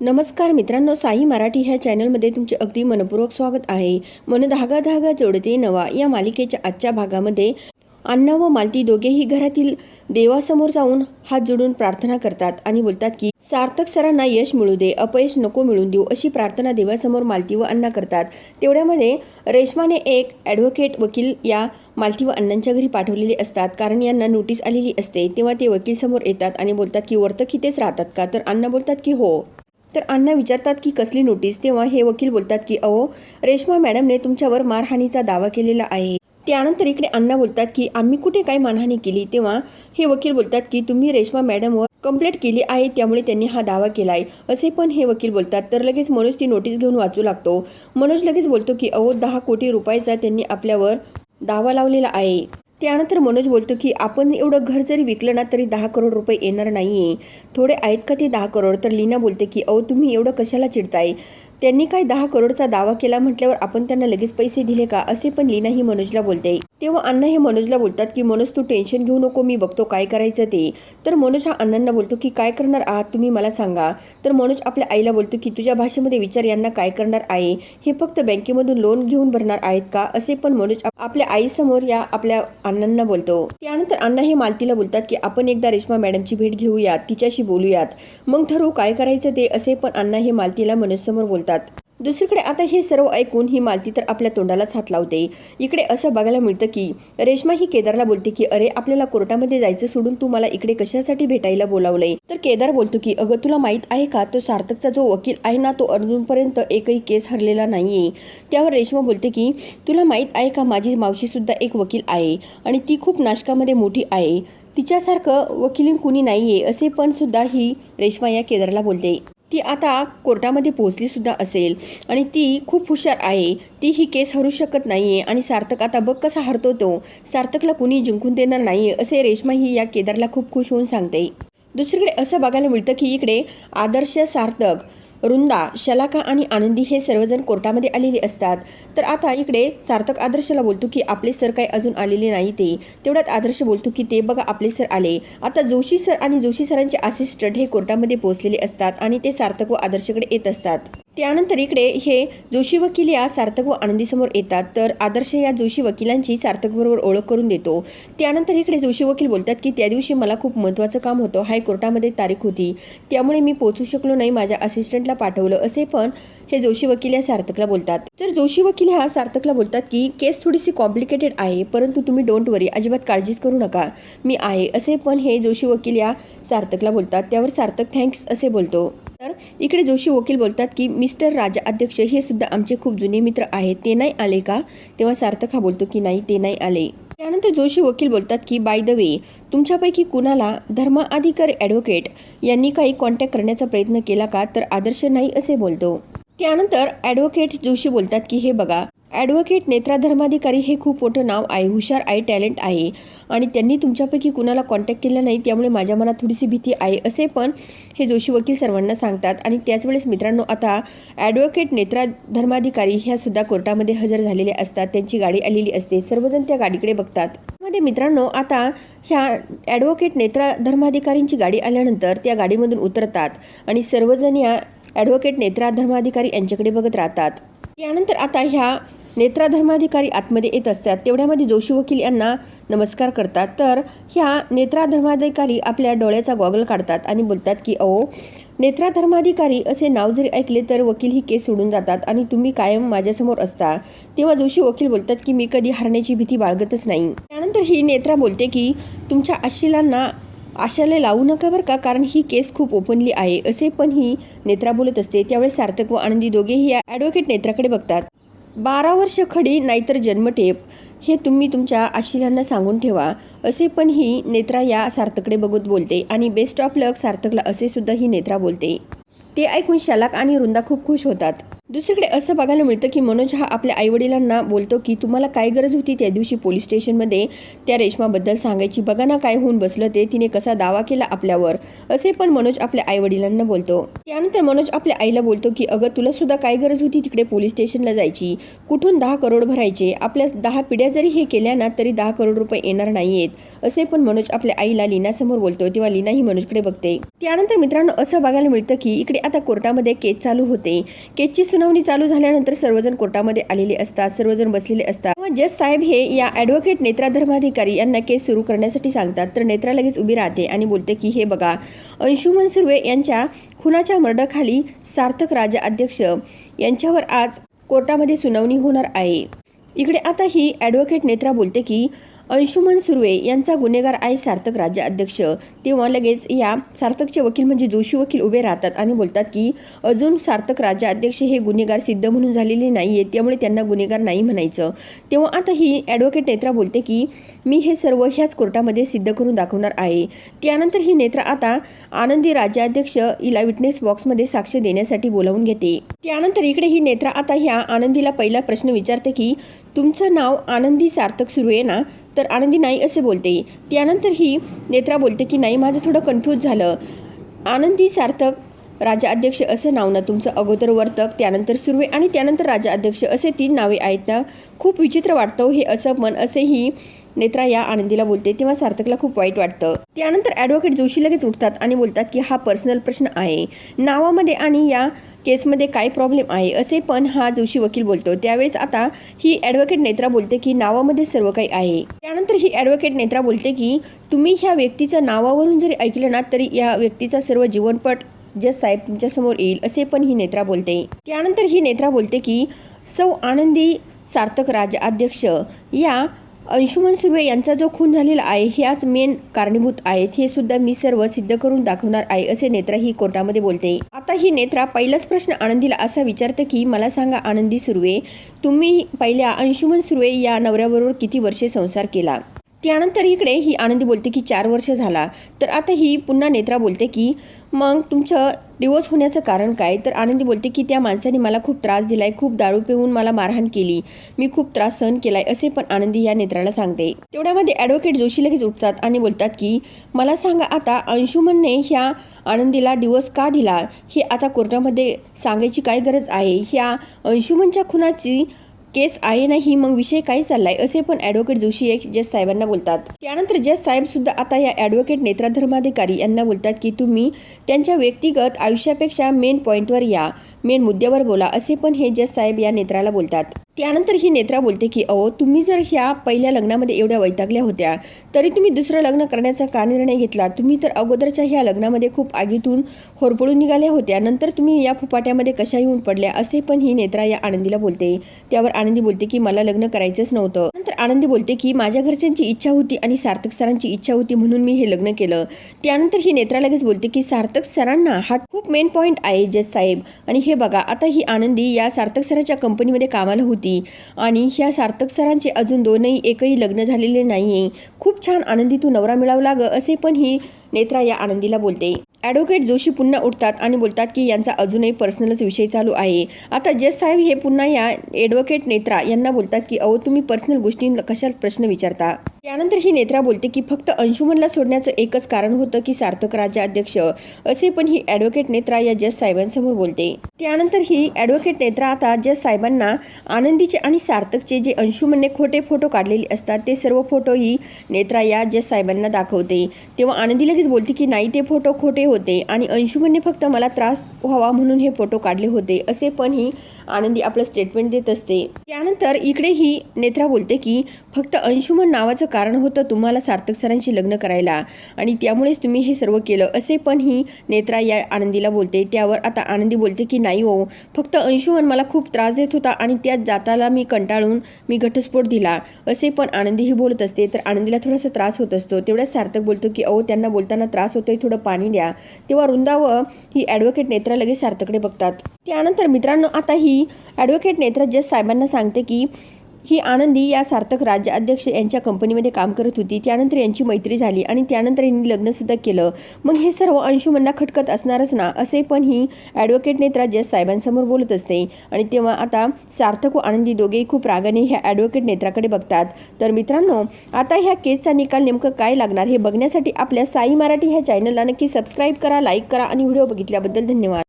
नमस्कार मित्रांनो साई मराठी ह्या चॅनलमध्ये तुमचे अगदी मनपूर्वक स्वागत आहे. मन धागा धागा जोडते नवा या मालिकेच्या आजच्या भागामध्ये अण्णा व मालती दोघेही घरातील देवासमोर जाऊन हात जोडून प्रार्थना करतात आणि बोलतात की सार्थक सरांना यश मिळू दे अपयश नको मिळून देऊ अशी प्रार्थना देवासमोर मालती व अण्णा करतात. तेवढ्यामध्ये रेशमाने एक ॲडव्होकेट वकील या मालती व अण्णांच्या घरी पाठवलेले असतात. कारण यांना नोटीस आलेली असते तेव्हा ते वकील समोर येतात आणि बोलतात की वर्तक इथेच राहतात का? तर अण्णा बोलतात की हो. तर अण्णा विचारतात की कसली नोटीस तेव्हा हे वकील बोलतात की अहो रेश्मा मॅडमने तुमच्यावर मारहाणीचा दावा केलेला आहे. त्यानंतर इकडे अण्णा बोलतात की आम्ही कुठे काय मानहानी केली? तेव्हा हे वकील बोलतात की तुम्ही रेश्मा मॅडमवर कंप्लेंट केली आहे त्यामुळे त्यांनी हा दावा केला आहे असे पण हे वकील बोलतात. तर लगेच मनोज ती नोटीस घेऊन वाचू लागतो. मनोज लगेच बोलतो की अहो दहा कोटी रुपयाचा त्यांनी आपल्यावर दावा लावलेला आहे. त्यानंतर मनोज बोलतो की आपण एवढं घर जरी विकलं ना तरी दहा करोड रुपये येणार नाही आहे थोडे आहेत का ते दहा करोड? तर लीना बोलते की अहो तुम्ही एवढं कशाला चिडताय? त्यांनी काय दहा करोडचा दावा केला म्हटल्यावर आपण त्यांना लगेच पैसे दिले का? असे पण लीना ही मनोजला बोलते. तेव्हा अण्णा हे मनोजला बोलतात की मनोज तू टेन्शन घेऊ नको मी बघतो काय करायचं ते. तर मनोज हा अण्णांना बोलतो की काय करणार आहात? तुम्ही मला सांगा. तर मनोज आपल्या आईला बोलतो की तुझ्या भाषेमध्ये विचार यांना काय करणार आहे हे फक्त बँकेमधून लोन घेऊन भरणार आहेत का? असे पण मनोज आपल्या आईसमोर या आपल्या अण्णांना बोलतो. त्यानंतर अण्णा हे मालतीला बोलतात की आपण एकदा रेश्मा मॅडमची भेट घेऊयात तिच्याशी बोलूयात. मग ठरवू काय करायचं ते असे पण अण्णा हे मालतीला मनोजसमोर बोलतात. दुसरीकडे आता हे सर्व ऐकून ही मालती तर आपल्या तोंडालाच हात लावते. इकडे असं बघायला मिळतं की रेश्मा ही केदारला बोलते की अरे आपल्याला कोर्टामध्ये जायचं सोडून तू मला इकडे कशासाठी भेटायला बोलावलंय? तर केदार बोलतो की अगं तुला माहीत आहे का तो सार्थकचा जो वकील आहे ना तो अर्जुनपर्यंत एकही केस हरलेला नाहीये. त्यावर रेश्मा बोलते की तुला माहीत आहे का माझी मावशी सुद्धा एक वकील आहे आणि ती खूप नाशकामध्ये मोठी आहे. तिच्यासारखं वकिलीन कुणी नाहीये असे पण सुद्धा ही रेश्मा या केदारला बोलते. ती आता कोर्टामध्ये पोहोचलीसुद्धा असेल. आणि ती खूप हुशार आहे. ती ही केस हरू शकत नाही आहे आणि सार्थक आता बघ कसा हरतो तो. सार्थकला कुणी जिंकून देणार नाही असे रेश्मा ही या केदारला खूप खुश होऊन सांगते. दुसरीकडे असं बघायला मिळतं की इकडे आदर्श सार्थक रुंदा शलाका आणि आनंदी हे सर्वजण कोर्टामध्ये आलेले असतात. तर आता इकडे सार्थक आदर्शला बोलतो की आपले सर काही अजून आलेले नाही ते. तेवढ्यात आदर्श बोलतो की ते बघा आपले सर आले. आता जोशी सर आणि जोशी सरांचे असिस्टंट हे कोर्टामध्ये पोहोचलेले असतात आणि ते सार्थक व आदर्शकडे येत असतात. त्यानंतर इकडे हे जोशी वकील या सार्थक व आनंदीसमोर येतात. तर आदर्श या जोशी वकिलांची सार्थकबरोबर ओळख करून देतो. त्यानंतर इकडे जोशी वकील बोलतात की त्या दिवशी मला खूप महत्त्वाचं काम होतं. हायकोर्टामध्ये तारीख होती. त्यामुळे मी पोचू शकलो नाही. माझ्या असिस्टंटला पाठवलं. असे पण हे जोशी वकील या सार्थकला बोलतात. तर जोशी वकील हा सार्थकला बोलतात की केस थोडीशी कॉम्प्लिकेटेड आहे परंतु तुम्ही डोंट वरी अजिबात काळजीच करू नका. मी आहे असे पण हे जोशी वकील या सार्थकला बोलतात. त्यावर सार्थक थँक्स असे बोलतो. तर इकडे जोशी वकील बोलतात की मिस्टर राजा अध्यक्ष हे सुद्धा आमचे खूप जुने मित्र आहेत. ते नाही आले का? तेव्हा सार्थक हा बोलतो की नाही ते नाही आले. त्यानंतर जोशी वकील बोलतात की बाय द वे तुमच्यापैकी कुणाला धर्माधिकारी ॲडव्होकेट यांनी काही कॉन्टॅक्ट करण्याचा प्रयत्न केला का? तर आदर्श नाही असे बोलतो. त्यानंतर ॲडव्होकेट जोशी बोलतात की हे बघा ॲडव्होकेट नेत्रा धर्माधिकारी हे खूप मोठं नाव आहे हुशार आहे टॅलेंट आहे आणि त्यांनी तुमच्यापैकी कुणाला कॉन्टॅक्ट केला नाही त्यामुळे माझ्या मनात थोडीशी भीती आहे असे पण हे जोशी वकील सर्वांना सांगतात. आणि त्याचवेळेस मित्रांनो आता ॲडव्होकेट नेत्रा धर्माधिकारी ह्या सुद्धा कोर्टामध्ये हजर झालेल्या असतात. त्यांची गाडी आलेली असते. सर्वजण त्या गाडीकडे बघतात. मध्ये मित्रांनो आता ह्या ॲडव्होकेट नेत्रा धर्माधिकारींची गाडी आल्यानंतर त्या गाडीमधून उतरतात आणि सर्वजण या ॲडव्होकेट नेत्रा धर्माधिकारी यांच्याकडे बघत राहतात. त्यानंतर आता ह्या नेत्रा धर्माधिकारी आतमध्ये येत असतात. तेवढ्यामध्ये जोशी वकील यांना नमस्कार करतात. तर ह्या नेत्रा धर्माधिकारी आपल्या डोळ्याचा गॉगल काढतात आणि बोलतात की अहो नेत्रा धर्माधिकारी असे नाव जरी ऐकले तर वकील ही केस सोडून जातात आणि तुम्ही कायम माझ्यासमोर असता. तेव्हा जोशी वकील बोलतात की मी कधी हरण्याची भीती बाळगतच नाही. त्यानंतर ही नेत्रा बोलते की तुमच्या आशिलांना आशाला लावू नका बरं का कारण ही केस खूप ओपनली आहे. असे पण ही नेत्रा बोलत असते. त्यावेळेस सार्थक व आनंदी दोघेही या ॲडव्होकेट नेत्राकडे बघतात. बारा वर्ष खडी नाहीतर जन्मठेप हे तुम्ही तुमच्या आशिलांना सांगून ठेवा. असे पण ही नेत्रा या सार्थकडे बघत बोलते आणि बेस्ट ऑफ लक सार्थकला असे सुद्धा ही नेत्रा बोलते. ते ऐकून शलाक आणि वृंदा खूप खुश होतात. दुसरीकडे असं बघायला मिळतं की मनोज हा आपल्या आईवडिलांना बोलतो की तुम्हाला काय गरज होती त्या दिवशी पोलीस स्टेशनमध्ये? त्या रेशमाबद्दल सांगायची बघा ना काय होऊन बसलं ते तिने कसा दावा केला आपल्यावर? असे पण मनोज आपल्या आईवडिलांना बोलतो. त्यानंतर मनोज आपल्या आईला बोलतो की अगं तुला सुद्धा काय गरज होती तिकडे पोलीस स्टेशनला जायची? कुठून दहा करोड भरायचे? आपल्या दहा पिढ्या जरी हे केल्या ना तरी दहा करोड रुपये येणार नाहीयेत. असे पण मनोज आपल्या आईला लीनासमोर बोलतो तेव्हा लीना ही मनोजकडे बघते. त्यानंतर मित्रांनो असं बघायला मिळतं की इकडे आता कोर्टामध्ये केस चालू होते. केसची सुनावणी चालू झाल्यानंतर सर्वजण कोर्टामध्ये आलेले असतात सर्वजण बसलेले असतात. तेव्हा जज साहेब हे या ॲडव्होकेट नेत्रा धर्माधिकारी यांना केस सुरू करण्यासाठी सांगतात. तर नेत्रा लगेच उभी राहते आणि बोलते की हे बघा अंशुमन सुर्वे यांच्या खुनाच्या मर्डखाली सार्थक राजा अध्यक्ष यांच्यावर आज कोर्टामध्ये सुनावणी होणार आहे. इकडे आता ही ॲडव्होकेट नेत्रा बोलते की अंशुमन सुर्वे यांचा गुन्हेगार आहे सार्थक राज्य अध्यक्ष तेव्हा लगेच या सार्थकचे वकील म्हणजे जोशी वकील उभे राहतात आणि बोलतात की अजून सार्थक राज्य अध्यक्ष हे गुन्हेगार सिद्ध म्हणून झालेले नाही आहेत त्यामुळे त्यांना गुन्हेगार नाही म्हणायचं. तेव्हा आता ही ॲडव्होकेट नेत्रा बोलते की मी हे सर्व ह्याच कोर्टामध्ये सिद्ध करून दाखवणार आहे. त्यानंतर ही नेत्रा आता आनंदी राज्याध्यक्ष इला विटनेस बॉक्समध्ये साक्ष देण्यासाठी बोलावून घेते. त्यानंतर इकडे ही नेत्रा आता ह्या आनंदीला पहिला प्रश्न विचारते की तुमचं नाव आनंदी सार्थक सुरू आहे ना? तर आनंदी नाही असे बोलते. त्यानंतर ही नेत्रा बोलते की नाही माझं थोडं कन्फ्यूज झालं. आनंदी सार्थक राजा अध्यक्ष असं नाव ना तुमचं अगोदर वर्तक त्यानंतर सुर्वे आणि त्यानंतर राजा अध्यक्ष असे तीन नावे आहेत ना? खूप विचित्र वाटतं हे असं मन असेही नेत्रा या आनंदीला बोलते तेव्हा सार्थकला खूप वाईट वाटतं. त्यानंतर ॲडव्होकेट जोशी लगेच उठतात आणि बोलतात की हा पर्सनल प्रश्न आहे. नावामध्ये आणि या केसमध्ये काय प्रॉब्लेम आहे? असे पण हा जोशी वकील बोलतो. त्यावेळेस आता ही ॲडव्होकेट नेत्रा बोलते की नावामध्ये सर्व काही आहे. त्यानंतर ही ॲडव्होकेट नेत्रा बोलते की तुम्ही ह्या व्यक्तीचं नावावरून जरी ऐकलं ना तरी या व्यक्तीचा सर्व जीवनपट जज साहेब तुमच्यासमोर येईल असे पण ही नेत्रा बोलते. त्यानंतर ही नेत्रा बोलते की सौ आनंदी सार्थक राज अध्यक्ष या अंशुमन सुर्वे यांचा जो खून झालेला आहे ह्याच मेन कारणीभूत आहेत. हे सुद्धा मी सर्व सिद्ध करून दाखवणार आहे असे नेत्रा ही कोर्टामध्ये बोलते. आता ही नेत्रा पहिलाच प्रश्न आनंदीला असा विचारते की मला सांगा आनंदी सुर्वे तुम्ही पहिल्या अंशुमन सुर्वे या नवऱ्याबरोबर किती वर्षे संसार केला? त्यानंतर इकडे ही आनंदी बोलते की चार वर्ष झाला. तर आता ही पुन्हा नेत्रा बोलते की मग तुमचं डिवोर्स होण्याचं कारण काय? तर आनंदी बोलते की त्या माणसाने मला खूप त्रास दिलाय खूप दारू पिऊन मला मारहाण केली. मी खूप त्रास सहन केलाय असे पण आनंदी या नेत्राला सांगते. तेवढ्यामध्ये ॲडव्होकेट जोशी लगेच उठतात आणि बोलतात की मला सांगा आता अंशुमनने ह्या आनंदीला डिवोर्स का दिला? हे आता कोर्टामध्ये सांगायची काय गरज आहे? ह्या अंशुमनच्या खुनाची केस आहे नाही मग विषय काय चाललाय? असे पण ॲडव्होकेट जोशी एक जज साहेबांना बोलतात. त्यानंतर जज साहेब सुद्धा आता या ॲडव्होकेट नेत्रा धर्माधिकारी यांना बोलतात की तुम्ही त्यांच्या व्यक्तिगत आयुष्यापेक्षा मेन पॉईंटवर या. मेन मुद्द्यावर बोला असे पण हे जज साहेब या नेत्राला बोलतात. त्यानंतर ही नेत्रा बोलते की अहो तुम्ही जर ह्या पहिल्या लग्नामध्ये एवढ्या वैतागल्या होत्या तरी तुम्ही दुसरं लग्न करण्याचा का निर्णय घेतला? तुम्ही तर अगोदरच्या ह्या लग्नामध्ये खूप आगीतून होरपळून निघाल्या होत्या नंतर तुम्ही या फुपाट्यामध्ये कशा येऊन पडल्या असे पण ही नेत्रा या आनंदीला बोलते. त्यावर आनंदी बोलते की मला लग्न करायचंच नव्हतं. नंतर आनंदी बोलते की माझ्या घरच्यांची इच्छा होती आणि सार्थक सरांची इच्छा होती म्हणून मी हे लग्न केलं. त्यानंतर ही नेत्रा लगेच बोलते की सार्थक सरांना हा खूप मेन पॉईंट आहे जज साहेब आणि हे म्हणजे बघा आता ही आनंदी या सार्थक सरांच्या कंपनीमध्ये कामाला होती आणि ह्या सार्थक सरांचे अजून दोनही एकही लग्न झालेले नाही आहे खूप छान आनंदी तू नवरा मिळावं लागं असे पण ही नेत्रा या आनंदीला बोलते. ॲडव्होकेट जोशी पुन्हा उठतात आणि बोलतात की यांचा अजूनही पर्सनलच विषय चालू आहे. आता जज साहेब हे पुन्हा या ॲडव्होकेट नेत्रा यांना बोलतात की अहो तुम्ही पर्सनल गोष्टी कशा प्रश्न विचारता? त्यानंतर ही नेत्रा बोलते की फक्त अंशुमनला सोडण्याचं एकच कारण होतं की सार्थक राज्य अध्यक्ष. असे पण ही ॲडव्होकेट नेत्रा या जज साहेबांसमोर बोलते. त्यानंतर ही ॲडव्होकेट नेत्रा आता जज साहेबांना आनंदीचे आणि सार्थकचे जे अंशुमनने खोटे फोटो काढलेले असतात ते सर्व फोटो ही नेत्रा या जज साहेबांना दाखवते. तेव्हा आनंदी लगेच बोलते की नाही ते फोटो खोटे होते आणि अंशुमनने फक्त मला त्रास व्हावा म्हणून हे फोटो काढले होते. असे पण ही आनंदी आपलं स्टेटमेंट देत असते. त्यानंतर इकडे ही नेत्रा बोलते की फक्त अंशुमन नावाचं कारण होतं तुम्हाला सार्थक सरांशी लग्न करायला. आणि त्यामुळेच तुम्ही हे सर्व केलं असे पण ही नेत्रा या आनंदीला बोलते. त्यावर आता आनंदी बोलते की नाही हो फक्त अंशुमन मला खूप त्रास देत होता आणि त्यात जाताला मी कंटाळून मी घटस्फोट दिला. असे पण आनंदीही बोलत असते. तर आनंदीला थोडासा त्रास होत असतो. तेवढ्याच सार्थक बोलतो की अहो त्यांना बोलताना त्रास होतोय थोडं पाणी द्या. तेव्हा रुंदावं ही ॲडव्होकेट नेत्रा लगेच सार्थकडे बघतात. त्यानंतर मित्रांनो आता ही ॲडव्होकेट नेत्रा साहेबांना सांगते की ही आनंदी या सार्थक राज्य अध्यक्ष यांच्या कंपनीमध्ये काम करत होती. त्यानंतर यांची मैत्री झाली आणि त्यानंतर यांनी लग्नसुद्धा केलं. मग हे सर्व अंशुमनला खटकत असणारच ना असे पण ही ॲडव्होकेट नेत्रा जज साहेबांसमोर बोलत असते. आणि तेव्हा आता सार्थक व आनंदी दोघेही खूप रागाने ह्या ॲडव्होकेट नेत्राकडे बघतात. तर मित्रांनो आता ह्या केसचा निकाल नेमकं काय लागणार हे बघण्यासाठी आपल्या साई मराठी ह्या चॅनलला नक्की सबस्क्राईब करा लाईक करा आणि व्हिडिओ बघितल्याबद्दल धन्यवाद.